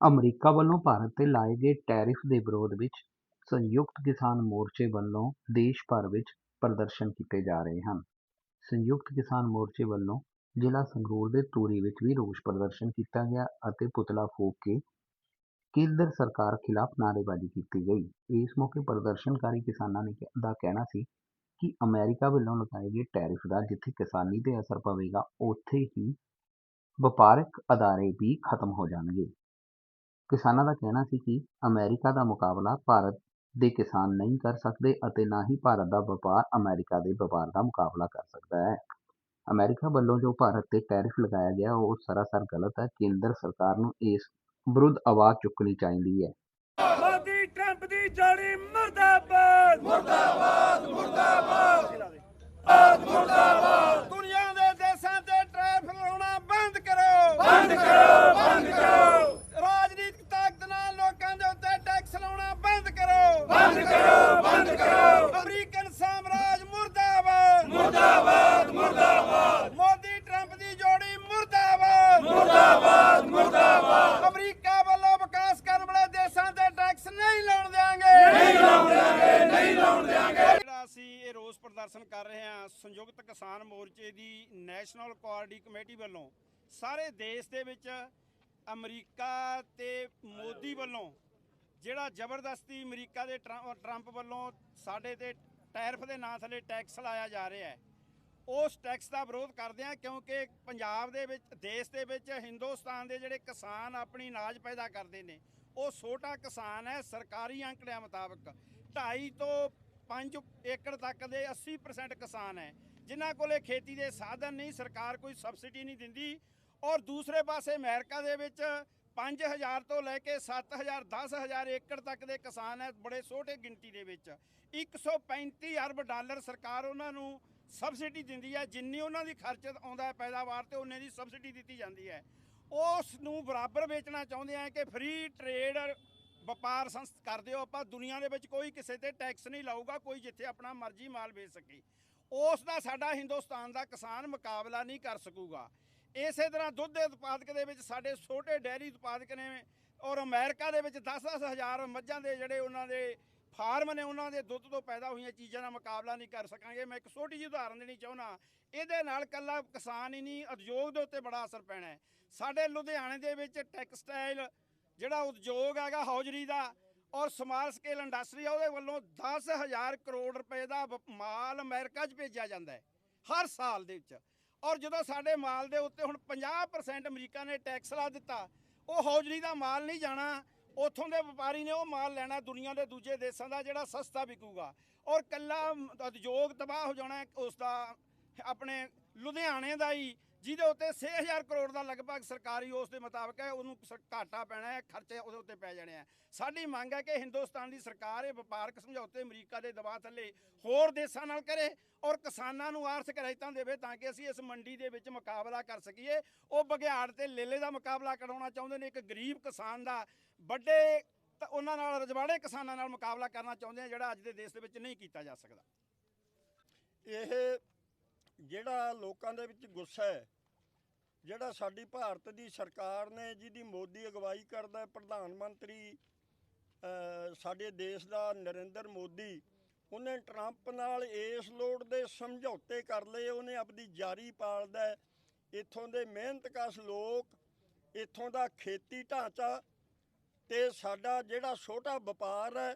America ਵੱਲੋਂ ਭਾਰਤ ਤੇ ਲਾਏ ਗਏ ਟੈਰਿਫ ਦੇ ਵਿਰੋਧ ਵਿੱਚ ਸੰਯੁਕਤ ਕਿਸਾਨ ਮੋਰਚੇ ਵੱਲੋਂ ਦੇਸ਼ ਭਰ ਵਿੱਚ ਪ੍ਰਦਰਸ਼ਨ ਕੀਤੇ ਜਾ ਰਹੇ ਹਨ। ਸੰਯੁਕਤ ਕਿਸਾਨ ਮੋਰਚੇ ਵੱਲੋਂ ਜ਼ਿਲ੍ਹਾ ਸੰਗਰੂਰ ਦੇ ਧੂਰੀ ਵਿੱਚ ਵੀ ਰੋਸ ਪ੍ਰਦਰਸ਼ਨ ਕੀਤਾ ਗਿਆ ਅਤੇ ਪੁਤਲਾ ਫੂਕ ਕੇ ਕੇਂਦਰ ਸਰਕਾਰ ਖਿਲਾਫ ਨਾਅਰੇਬਾਜ਼ੀ ਕੀਤੀ ਗਈ। ਇਸ ਮੌਕੇ ਪ੍ਰਦਰਸ਼ਨਕਾਰੀ ਕਿਸਾਨਾਂ ਨੇ ਦਾ ਕਹਿਣਾ ਸੀ ਕਿ ਅਮਰੀਕਾ ਵੱਲੋਂ ਲਗਾਏ ਗਏ ਟੈਰਿਫ ਦਾ ਜਿੱਥੇ ਕਿਸਾਨੀ ਤੇ ਅਸਰ ਪਵੇਗਾ, ਉੱਥੇ ਹੀ ਵਪਾਰਕ ਅਦਾਰੇ ਵੀ ਖਤਮ ਹੋ ਜਾਣਗੇ। ਕਿਸਾਨਾਂ ਦਾ ਕਹਿਣਾ ਸੀ ਕਿ ਅਮਰੀਕਾ ਦਾ ਮੁਕਾਬਲਾ ਭਾਰਤ ਦੇ ਕਿਸਾਨ ਨਹੀਂ ਕਰ ਸਕਦੇ ਅਤੇ ਨਾ ਹੀ ਭਾਰਤ ਦਾ ਵਪਾਰ ਅਮਰੀਕਾ ਦੇ ਵਪਾਰ ਦਾ ਮੁਕਾਬਲਾ ਕਰ ਸਕਦਾ ਹੈ। ਅਮਰੀਕਾ ਵੱਲੋਂ ਜੋ ਭਾਰਤ ਤੇ ਟੈਰਿਫ ਲਗਾਇਆ ਗਿਆ, ਉਹ ਸਰਾਸਰ ਗਲਤ ਹੈ। ਕੇਂਦਰ ਸਰਕਾਰ ਨੂੰ ਇਸ ਵਿਰੁੱਧ ਆਵਾਜ਼ ਚੁੱਕਣੀ ਚਾਹੀਦੀ ਹੈ। ਮੋਦੀ, ਟਰੰਪ ਦੀ ਜੋੜੀ ਮਰਦਾਬਾਦ! ਮਰਦਾਬਾਦ ਮਰਦਾਬਾਦ! ਮਰਦਾਬਾਦ ਦੁਨੀਆ ਦੇ ਦੇਸ਼ਾਂ ਤੇ ਟ੍ਰੈਫਿਕ ਲਾਉਣਾ ਬੰਦ ਕਰੋ ਬੰਦ ਕਰੋ ਬੰਦ ਕਰੋ ਰਾਜਨੀਤਿਕ ਤਾਕਤ ਨਾਲ ਲੋਕਾਂ ਦੇ ਉੱਤੇ ਟੈਕਸ ਲਾਉਣਾ ਬੰਦ ਕਰੋ ਬੰਦ ਕਰੋ ਬੰਦ ਕਰੋ ਅਮਰੀਕਨ ਸਾਮਰਾਜ ਮੁਰਦਾਬਾਦ ਮੁਰਦਾਬਾਦ ਮੁਰਦਾਬਾਦ ਮੋਦੀ ਟਰੰਪ ਦੀ ਜੋੜੀ ਮੁਰਦਾਬਾਦ ਮੁਰਦਾਬਾਦ ਮੁਰਦਾਬਾਦ ਅਮਰੀਕਾ ਵੱਲੋਂ ਵਿਕਾਸ ਕਰਨ ਵਾਲੇ ਦੇਸ਼ਾਂ ਤੇ ਟੈਕਸ ਨਹੀਂ ਲਾਉਣ ਦੇਾਂਗੇ ਨਹੀਂ ਲਾਉਣ ਦੇਾਂਗੇ ਨਹੀਂ ਲਾਉਣ ਦੇਾਂਗੇ ਜਿਹੜਾ ਅਸੀਂ ਇਹ ਰੋਸ ਕਰ ਰਹੇ ਹਾਂ ਸੰਯੁਕਤ ਕਿਸਾਨ ਮੋਰਚੇ ਦੀ ਨੈਸ਼ਨਲ ਕੋਆਰਡੀ ਕਮੇਟੀ ਵੱਲੋਂ। ਸਾਰੇ ਦੇਸ਼ ਦੇ ਵਿੱਚ ਅਮਰੀਕਾ ਤੇ ਮੋਦੀ ਵੱਲੋਂ ਜਿਹੜਾ ਜ਼ਬਰਦਸਤੀ ਅਮਰੀਕਾ ਦੇ ਟਰੰ- ਟਰੰਪ ਵੱਲੋਂ ਸਾਡੇ ਤੇ ਟੈਰਫ ਦੇ ਨਾਂ ਥੱਲੇ ਟੈਕਸ ਲਾਇਆ ਜਾ ਰਿਹਾ ਹੈ। ਉਸ ਟੈਕਸ ਦਾ ਵਿਰੋਧ ਕਰਦੇ ਆ ਕਿਉਂਕਿ ਪੰਜਾਬ ਦੇ ਵਿੱਚ, ਦੇਸ਼ ਦੇ ਵਿੱਚ ਹਿੰਦੁਸਤਾਨ ਦੇ ਜਿਹੜੇ ਕਿਸਾਨ ਆਪਣੀ ਅਨਾਜ ਪੈਦਾ ਕਰਦੇ ਨੇ, ਉਹ ਛੋਟਾ ਕਿਸਾਨ ਹੈ, ਸਰਕਾਰੀ ਅੰਕੜਿਆਂ ਮੁਤਾਬਕ। 2.5 ਤੋਂ 5 ਏਕੜ ਤੱਕ ਦੇ 80% ਕਿਸਾਨ ਹੈ। ਜਿਨ੍ਹਾਂ ਕੋਲੇ ਖੇਤੀ ਦੇ ਸਾਧਨ ਨਹੀਂ, ਸਰਕਾਰ ਕੋਈ ਸਬਸਿਡੀ ਨਹੀਂ ਦਿੰਦੀ। ਔਰ ਦੂਸਰੇ ਪਾਸੇ ਅਮਰੀਕਾ ਦੇ ਵਿੱਚ 5000 ਤੋਂ ਲੈ ਕੇ 7000 10000 ਏਕੜ ਤੱਕ ਦੇ ਕਿਸਾਨ ਹੈ ਬੜੇ ਛੋਟੇ ਗਿਣਤੀ ਦੇ ਵਿੱਚ। 135 ਅਰਬ ਡਾਲਰ ਸਰਕਾਰ ਉਹਨਾਂ ਨੂੰ ਸਬਸਿਡੀ ਦਿੰਦੀ ਹੈ। ਜਿੰਨੀ ਉਹਨਾਂ ਦੀ ਖਰਚ ਆਉਂਦਾ ਪੈਦਾਵਾਰ ਤੇ ਉਹਨੇ ਦੀ ਸਬਸਿਡੀ ਦਿੱਤੀ ਜਾਂਦੀ ਹੈ। ਉਸ ਨੂੰ ਬਰਾਬਰ ਵੇਚਣਾ ਚਾਹੁੰਦੇ ਆ ਕਿ ਫ੍ਰੀ ਟ੍ਰੇਡ ਵਪਾਰ ਸੰਸ ਕਰਦੇ ਹੋ ਆਪਾਂ, ਦੁਨੀਆ ਦੇ ਵਿੱਚ ਕੋਈ ਕਿਸੇ ਤੇ ਟੈਕਸ ਨਹੀਂ ਲਾਊਗਾ, ਕੋਈ ਜਿੱਥੇ ਆਪਣਾ ਮਰਜ਼ੀ ਮਾਲ ਵੇਚ ਸਕੇ। ਉਸ ਦਾ ਸਾਡਾ ਹਿੰਦੁਸਤਾਨ ਦਾ ਕਿਸਾਨ ਮੁਕਾਬਲਾ ਨਹੀਂ ਕਰ ਸਕੂਗਾ। ਇਸੇ ਤਰ੍ਹਾਂ ਦੁੱਧ ਦੇ ਉਤਪਾਦਕ ਦੇ ਵਿੱਚ ਸਾਡੇ ਛੋਟੇ ਡੈਰੀ ਉਤਪਾਦਕ ਨੇ ਔਰ ਅਮਰੀਕਾ ਦੇ ਵਿੱਚ 10-10 ਹਜ਼ਾਰ ਮੱਝਾਂ ਦੇ ਜਿਹੜੇ ਉਹਨਾਂ ਦੇ ਫਾਰਮ ਨੇ, ਉਹਨਾਂ ਦੇ ਦੁੱਧ ਤੋਂ ਪੈਦਾ ਹੋਈਆਂ ਚੀਜ਼ਾਂ ਦਾ ਮੁਕਾਬਲਾ ਨਹੀਂ ਕਰ ਸਕਾਂਗੇ। ਮੈਂ ਇੱਕ ਛੋਟੀ ਜਿਹੀ ਉਦਾਹਰਨ ਦੇਣੀ ਚਾਹੁੰਦਾ ਇਹਦੇ ਨਾਲ ਕੱਲਾ ਕਿਸਾਨ ਹੀ ਨਹੀਂ, ਉਦਯੋਗ ਦੇ ਉੱਤੇ ਬੜਾ ਅਸਰ ਪੈਣਾ ਹੈ। ਸਾਡੇ ਲੁਧਿਆਣੇ ਦੇ ਵਿੱਚ ਟੈਕਸਟਾਈਲ ਜਿਹੜਾ ਉਦਯੋਗ ਹੈਗਾ ਹੌਜਰੀ ਦਾ ਔਰ ਸਮਾਲ ਸਕੇਲ ਇੰਡਸਟਰੀ ਆ, ਉਹਦੇ ਵੱਲੋਂ 10000 ਕਰੋੜ ਰੁਪਏ ਦਾ ਵਪ- ਮਾਲ ਅਮਰੀਕਾ 'ਚ ਭੇਜਿਆ ਜਾਂਦਾ ਹੈ, ਹਰ ਸਾਲ ਦੇ ਵਿੱਚ। ਔਰ ਜਦੋਂ ਸਾਡੇ ਮਾਲ ਦੇ ਉੱਤੇ ਹੁਣ 50% ਅਮਰੀਕਾ ਨੇ ਟੈਕਸ ਲਾ ਦਿੱਤਾ, ਉਹ ਹੌਜਰੀ ਦਾ ਮਾਲ ਨਹੀਂ ਜਾਣਾ, ਉੱਥੋਂ ਦੇ ਵਪਾਰੀ ਨੇ ਉਹ ਮਾਲ ਲੈਣਾ, ਦੁਨੀਆ ਦੇ ਦੂਜੇ ਦੇਸ਼ਾਂ ਦਾ ਜਿਹੜਾ ਸਸਤਾ ਵਿਕੂਗਾ। ਔਰ ਕੱਲਾ ਉਦਯੋਗ ਤਬਾਹ ਹੋ ਜਾਣਾ ਹੈ, ਉਸ ਦਾ ਆਪਣੇ ਲੁਧਿਆਣੇ ਦਾ ਹੀ ਜਿਹਦੇ ਉੱਤੇ 6000 ਕਰੋੜ ਦਾ ਲਗਭਗ ਸਰਕਾਰੀ ਉਸ ਦੇ ਮੁਤਾਬਕ ਹੈ, ਉਹਨੂੰ ਸ- ਘਾਟਾ ਪੈਣਾ ਹੈ, ਖਰਚੇ ਉਹਦੇ ਉੱਤੇ ਪੈ ਜਾਣੇ ਆ ਸਾਡੀ ਮੰਗ ਹੈ ਕਿ ਹਿੰਦੁਸਤਾਨ ਦੀ ਸਰਕਾਰ ਇਹ ਵਪਾਰਕ ਸਮਝੌਤੇ ਅਮਰੀਕਾ ਦੇ ਦਬਾਅ ਥੱਲੇ ਹੋਰ ਦੇਸ਼ਾਂ ਨਾਲ ਕਰੇ ਔਰ ਕਿਸਾਨਾਂ ਨੂੰ ਆਰਥਿਕ ਰਿਆਇਤਾਂ ਦੇਵੇ ਤਾਂ ਕਿ ਅਸੀਂ ਇਸ ਮੰਡੀ ਦੇ ਵਿੱਚ ਮੁਕਾਬਲਾ ਕਰ ਸਕੀਏ। ਉਹ ਬਘਿਆੜ ਤੇ ਲੇਲੇ ਦਾ ਮੁਕਾਬਲਾ ਕਰਾਉਣਾ ਚਾਹੁੰਦੇ ਨੇ, ਇੱਕ ਗਰੀਬ ਕਿਸਾਨ ਦਾ ਵੱਡੇ ਤਾਂ, ਉਹਨਾਂ ਨਾਲ, ਰਜਵਾੜੇ ਕਿਸਾਨਾਂ ਨਾਲ ਮੁਕਾਬਲਾ ਕਰਨਾ ਚਾਹੁੰਦੇ ਆ, ਜਿਹੜਾ ਅੱਜ ਦੇ ਦੇਸ਼ ਦੇ ਵਿੱਚ ਨਹੀਂ ਕੀਤਾ ਜਾ ਸਕਦਾ। ਇਹ ਜਿਹੜਾ ਲੋਕਾਂ ਦੇ ਵਿੱਚ ਗੁੱਸਾ ਹੈ, ਜਿਹੜਾ ਸਾਡੀ ਭਾਰਤ ਦੀ ਸਰਕਾਰ ਨੇ, ਜਿਹਦੀ ਮੋਦੀ ਅਗਵਾਈ ਕਰਦਾ ਪ੍ਰਧਾਨ ਮੰਤਰੀ ਸਾਡੇ ਦੇਸ਼ ਦਾ ਨਰਿੰਦਰ ਮੋਦੀ, ਉਹਨੇ ਟਰੰਪ ਨਾਲ ਇਸ ਲੋੜ ਦੇ ਸਮਝੌਤੇ ਕਰ ਲਏ, ਉਹਨੇ ਆਪਣੀ ਜਾਰੀ ਪਾਲਦਾ ਇੱਥੋਂ ਦੇ ਮਿਹਨਤਕਸ਼ ਲੋਕ, ਇੱਥੋਂ ਦਾ ਖੇਤੀ ਢਾਂਚਾ ਤੇ ਸਾਡਾ ਜਿਹੜਾ ਛੋਟਾ ਵਪਾਰ ਹੈ,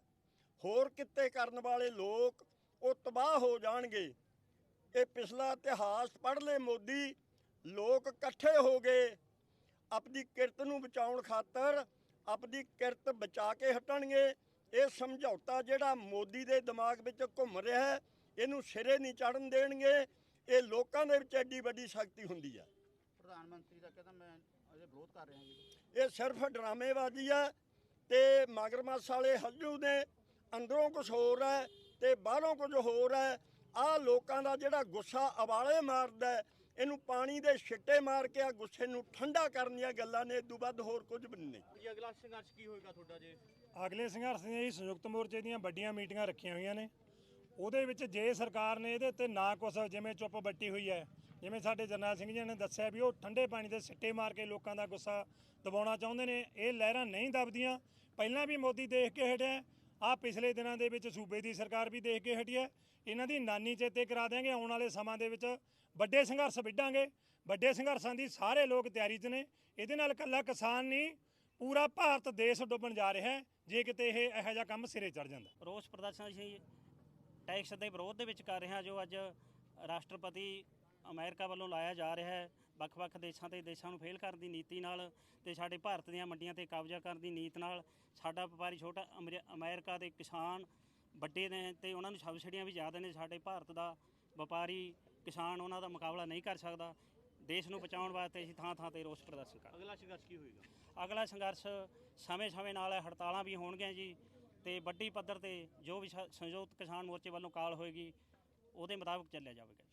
ਹੋਰ ਕਿੱਤੇ ਕਰਨ ਵਾਲੇ ਲੋਕ, ਉਹ ਤਬਾਹ ਹੋ ਜਾਣਗੇ। ਇਹ ਪਿਛਲਾ ਇਤਿਹਾਸ ਪੜ੍ਹ ਲੈ ਮੋਦੀ ਲੋਕ ਇਕੱਠੇ ਹੋ ਗਏ। ਆਪਣੀ ਕਿਰਤ ਨੂੰ ਬਚਾਉਣ ਖਾਤਰ ਆਪਣੀ ਕਿਰਤ ਬਚਾ ਕੇ ਹਟਣਗੇ। ਇਹ ਸਮਝੌਤਾ ਜਿਹੜਾ ਮੋਦੀ ਦੇ ਦਿਮਾਗ ਵਿੱਚ ਘੁੰਮ ਰਿਹਾ ਹੈ ਇਹਨੂੰ ਸਿਰੇ ਨਹੀਂ ਚੜਨ ਦੇਣਗੇ। ਇਹ ਲੋਕਾਂ ਦੇ ਵਿੱਚ ਐਡੀ ਵੱਡੀ ਸ਼ਕਤੀ ਹੁੰਦੀ ਹੈ ਪ੍ਰਧਾਨ ਮੰਤਰੀ ਦਾ ਕਹਿੰਦਾ ਮੈਂ ਅਜੇ ਵਿਰੋਧ ਕਰ ਰਿਹਾ ਜੀ। ਇਹ ਸਿਰਫ ਡਰਾਮੇਬਾਜ਼ੀ ਹੈ ਤੇ ਮਗਰਮੱਛ ਵਾਲੇ ਹੱਜੂ ਨੇ ਅੰਦਰੋਂ ਕੁਝ ਹੋਰ ਹੈ ਤੇ ਬਾਹਰੋਂ ਕੁਝ ਹੋਰ ਹੈ। ਆਹ ਲੋਕਾਂ ਦਾ ਜਿਹੜਾ ਗੁੱਸਾ ਅਵਾਲੇ ਮਾਰਦਾ ਇਹਨੂੰ ਪਾਣੀ ਦੇ ਛਿੱਟੇ ਮਾਰ ਕੇ ਆ ਗੁੱਸੇ ਨੂੰ ਠੰਡਾ ਕਰਨ ਦੀਆਂ ਗੱਲਾਂ ਨੇ ਇਦੋਂ ਵੱਧ ਹੋਰ ਕੁਝ ਵੀ ਨਹੀਂ। ਜੀ ਅਗਲਾ ਸੰਘਰਸ਼ ਕੀ ਹੋਏਗਾ ਤੁਹਾਡਾ ਜੇ? ਅਗਲੇ ਸੰਘਰਸ਼ ਜੀ ਸੰਯੁਕਤ ਮੋਰਚੇ ਦੀਆਂ ਵੱਡੀਆਂ ਮੀਟਿੰਗਾਂ ਰੱਖੀਆਂ ਹੋਈਆਂ ਨੇ। ਉਹਦੇ ਵਿੱਚ ਜੇ ਸਰਕਾਰ ਨੇ ਇਹਦੇ ਤੇ ਨਾ ਕੁਛ ਜਿਵੇਂ ਚੁੱਪ ਬੱਟੀ ਹੋਈ ਹੈ ਜਿਵੇਂ ਸਾਡੇ ਜਰਨੈਲ ਸਿੰਘ ਜੀ ਨੇ ਦੱਸਿਆ ਵੀ ਉਹ ਠੰਡੇ ਪਾਣੀ ਦੇ ਸਿੱਟੇ ਮਾਰ ਕੇ ਲੋਕਾਂ ਦਾ ਗੁੱਸਾ ਦਬਾਉਣਾ ਚਾਹੁੰਦੇ ਨੇ ਇਹ ਲਹਿਰਾਂ ਨਹੀਂ ਦਬਦੀਆਂ। ਪਹਿਲਾਂ ਵੀ ਮੋਦੀ ਦੇਖ ਕੇ ਹਟਿਆ ਆ ਪਿਛਲੇ ਦਿਨਾਂ ਦੇ ਵਿੱਚ ਸੂਬੇ ਦੀ ਸਰਕਾਰ ਵੀ ਦੇਖ ਕੇ ਹਟੀ ਹੈ। ਇਹਨਾਂ ਦੀ ਨਾਨੀ ਚੇਤੇ ਕਰਾ ਦਿਆਂਗੇ, ਆਉਣ ਵਾਲੇ ਸਮਾਂ ਦੇ ਵਿੱਚ ਵੱਡੇ ਸੰਘਰਸ਼ ਵਿੱਢਾਂਗੇ। ਵੱਡੇ ਸੰਘਰਸ਼ਾਂ ਦੀ ਸਾਰੇ ਲੋਕ ਤਿਆਰੀ 'ਚ ਨੇ। ਇਹਦੇ ਨਾਲ ਇਕੱਲਾ ਕਿਸਾਨ ਨਹੀਂ, ਪੂਰਾ ਭਾਰਤ ਦੇਸ਼ ਡੁੱਬਣ ਜਾ ਰਿਹਾ ਹੈ। ਜੇ ਕਿਤੇ ਇਹ ਇਹੋ ਜਿਹਾ ਕੰਮ ਸਿਰੇ ਚੜ ਜਾਂਦਾ। ਰੋਸ ਪ੍ਰਦਰਸ਼ਨ ਅਸੀਂ ਟੈਕਸ ਦੇ ਵਿਰੋਧ ਦੇ ਵਿੱਚ ਕਰ ਰਹੇ ਹਾਂ ਜੋ ਅੱਜ ਰਾਸ਼ਟਰਪਤੀ ਅਮਰੀਕਾ ਵੱਲੋਂ ਲਾਇਆ ਜਾ ਰਿਹਾ ਹੈ। ਵੱਖ-ਵੱਖ ਦੇਸ਼ਾਂ ਤੇ ਦੇਸ਼ਾਂ ਨੂੰ ਫੇਲ ਕਰਨ ਦੀ ਨੀਤੀ ਨਾਲ ਤੇ ਸਾਡੇ ਭਾਰਤ ਦੀਆਂ ਮੰਡੀਆਂ ਤੇ ਕਬਜ਼ਾ ਕਰਨ ਦੀ ਨੀਤ ਨਾਲ ਸਾਡਾ ਵਪਾਰੀ ਛੋਟਾ ਅਮਰੀ- ਅਮਰੀਕਾ ਦੇ ਕਿਸਾਨ ਵੱਡੇ ਨੇ ਤੇ ਉਹਨਾਂ ਨੂੰ ਸਬਸਿਡੀਆਂ ਵੀ ਜ਼ਿਆਦਾ ਨੇ। ਸਾਡੇ ਭਾਰਤ ਦਾ ਵਪਾਰੀ ਕਿਸਾਨ ਉਹਨਾਂ ਦਾ ਮੁਕਾਬਲਾ ਨਹੀਂ ਕਰ ਸਕਦਾ। ਦੇਸ਼ ਨੂੰ ਬਚਾਉਣ ਵਾਸਤੇ ਅਸੀਂ ਥਾਂ ਥਾਂ ਤੇ ਰੋਸ ਪ੍ਰਦਰਸ਼ਨ ਕਰ ਅਗਲਾ ਸੰਘਰਸ਼ ਕੀ ਹੋਏਗਾ? ਅਗਲਾ ਸੰਘਰਸ਼ ਸਮੇਂ-ਸਮੇਂ ਨਾਲ ਹੜਤਾਲਾਂ ਵੀ ਹੋਣਗੀਆਂ ਜੀ ਤੇ ਵੱਡੀ ਪੱਧਰ ਤੇ ਜੋ ਵੀ ਸੰਯੁਕਤ ਕਿਸਾਨ ਮੋਰਚੇ ਵੱਲੋਂ ਕਾਲ ਹੋਏਗੀ ਉਹਦੇ ਮੁਤਾਬਕ ਚੱਲਿਆ ਜਾਵੇਗਾ